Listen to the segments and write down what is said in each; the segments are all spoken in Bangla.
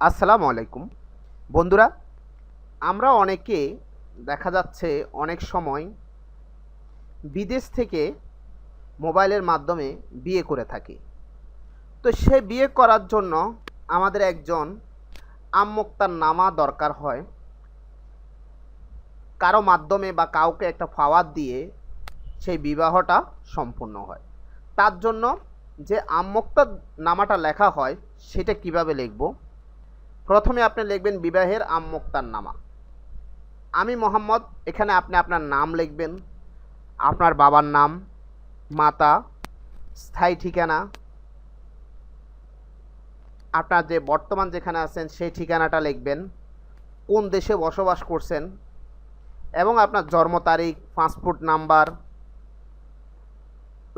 আসসালামু আলাইকুম। বন্ধুরা, আমরা অনেকে দেখা যাচ্ছে অনেক সময় বিদেশ থেকে মোবাইলের মাধ্যমে বিয়ে করে থাকি। তো সে বিয়ে করার জন্য আমাদের একজন আম্মোক্তার নামা দরকার হয়। কারও মাধ্যমে বা কাউকে একটা ফাওয়ার দিয়ে সেই বিবাহটা সম্পূর্ণ হয়। তার জন্য যে আম্মোক্তার নামাটা লেখা হয়, সেটা কীভাবে লিখব? প্রথমে আপনি লিখবেন বিবাহের আম্মোক্তার নামা আমি মোহাম্মদ, এখানে আপনি আপনার নাম লিখবেন, আপনার বাবার নাম, মাতা, স্থায়ী ঠিকানা, আপনার যে বর্তমান যেখানে আছেন সেই ঠিকানাটা লিখবেন, কোন দেশে বসবাস করছেন, এবং আপনার জন্ম তারিখ, পাসপোর্ট নাম্বার,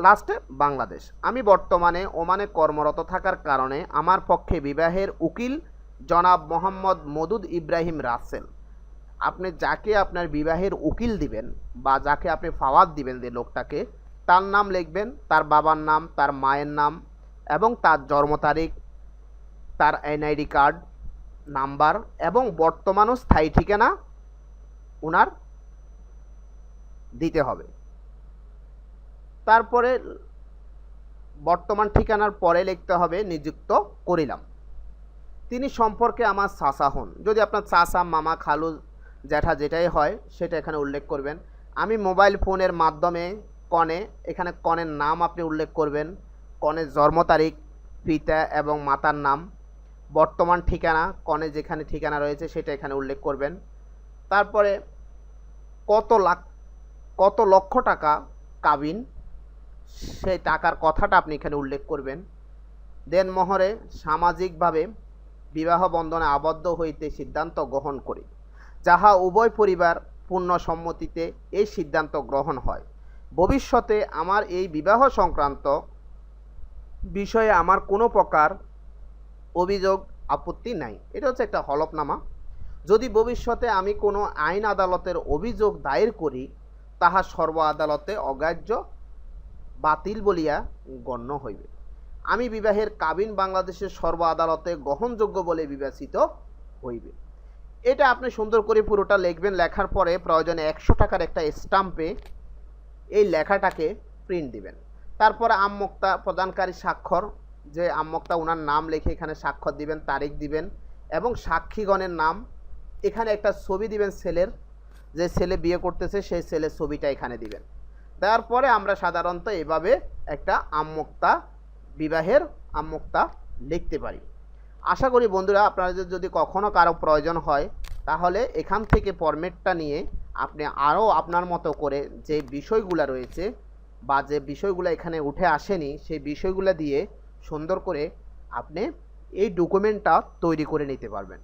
লাস্টে বাংলাদেশ। আমি বর্তমানে ওমানে কর্মরত থাকার কারণে আমার পক্ষে বিবাহের উকিল জনাব মোহাম্মদ মদুদ ইব্রাহিম রাসেল। আপনি যাকে আপনার বিবাহের উকিল দিবেন বা যাকে আপনি ফাওয়াদ দিবেন যে লোকটাকে, তার নাম লিখবেন, তার বাবার নাম, তার মায়ের নাম এবং তার জন্ম তারিখ, তার এনআইডি কার্ড, নাম্বার এবং বর্তমান ও স্থায়ী ঠিকানা ওনার দিতে হবে। তারপরে বর্তমান ঠিকানার পরে লিখতে হবে, নিযুক্ত করিলাম। তিনি সম্পর্কে আমার চাচা হন। যদি আপনার চাচা, মামা, খালু, জ্যাঠা যেটাই হয়, সেটা এখানে উল্লেখ করবেন। আমি মোবাইল ফোনের মাধ্যমে কনে, এখানে কনের নাম আপনি উল্লেখ করবেন। কনের জন্ম তারিখ, পিতা এবং মাতার নাম, বর্তমান ঠিকানা, কনে যেখানে ঠিকানা রয়েছে সেটা এখানে উল্লেখ করবেন। তারপরে কত লাখ, কত লক্ষ টাকা কাবিন, সেই টাকার কথাটা আপনি এখানে উল্লেখ করবেন। দেন মোহরে সামাজিকভাবে বিবাহ বন্ধনে আবদ্ধ হইতে সিদ্ধান্ত গ্রহণ করি। যাহা উভয় পরিবার পূর্ণ সম্মতিতে এই সিদ্ধান্ত গ্রহণ হয়। ভবিষ্যতে আমার এই বিবাহ সংক্রান্ত বিষয়ে আমার কোনো প্রকার অভিযোগ, আপত্তি নাই। এটা হচ্ছে একটা হলফনামা। যদি ভবিষ্যতে আমি কোনো আইন আদালতের অভিযোগ দায়ের করি, তাহা সর্ব আদালতে অগ্রাহ্য বাতিল বলিয়া গণ্য হইবে। আমি বিবাহের কাবিন বাংলাদেশের সর্ব আদালতে গ্রহণযোগ্য বলে বিবেচিত হইবে। এটা আপনি সুন্দর করে পুরোটা লিখবেন, লেখার পরে প্রয়োজনে একশো টাকার একটা স্টাম্পে এই লেখাটাকে প্রিন্ট দিবেন। তারপরে আম্মক্তা প্রদানকারী স্বাক্ষর, যে আম্মক্তা ওনার নাম লিখে এখানে স্বাক্ষর দিবেন, তারিখ দিবেন, এবং সাক্ষীগণের নাম, এখানে একটা ছবি দিবেন ছেলের, যে ছেলে বিয়ে করতেছে, সেই ছেলের ছবিটা এখানে দিবেন। তারপরে আমরা সাধারণত এভাবে একটা আম্মক্তা বিবাহের আম্মক্তা লিখতে পারি। আশা করি বন্ধুরা আপনাদের যদি কখনও কারও প্রয়োজন হয়, তাহলে এখান থেকে ফরম্যাটটা নিয়ে আপনি আরও আপনার মতো করে যে বিষয়গুলো রয়েছে বা যে বিষয়গুলো এখানে উঠে আসেনি, সেই বিষয়গুলো দিয়ে সুন্দর করে আপনি এই ডকুমেন্টটা তৈরি করে নিতে পারবেন।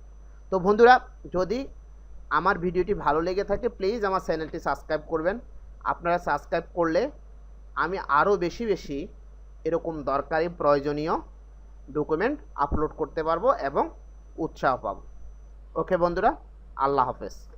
তো বন্ধুরা, যদি আমার ভিডিওটি ভালো লেগে থাকে প্লিজ আমার চ্যানেলটি সাবস্ক্রাইব করবেন। আপনারা সাবস্ক্রাইব করলে আমি আরও বেশি বেশি এরকম দরকারি প্রয়োজনীয় ডকুমেন্ট আপলোড করতে পারব এবং উৎসাহ পাবো। ওকে বন্ধুরা আল্লাহ হাফেজ।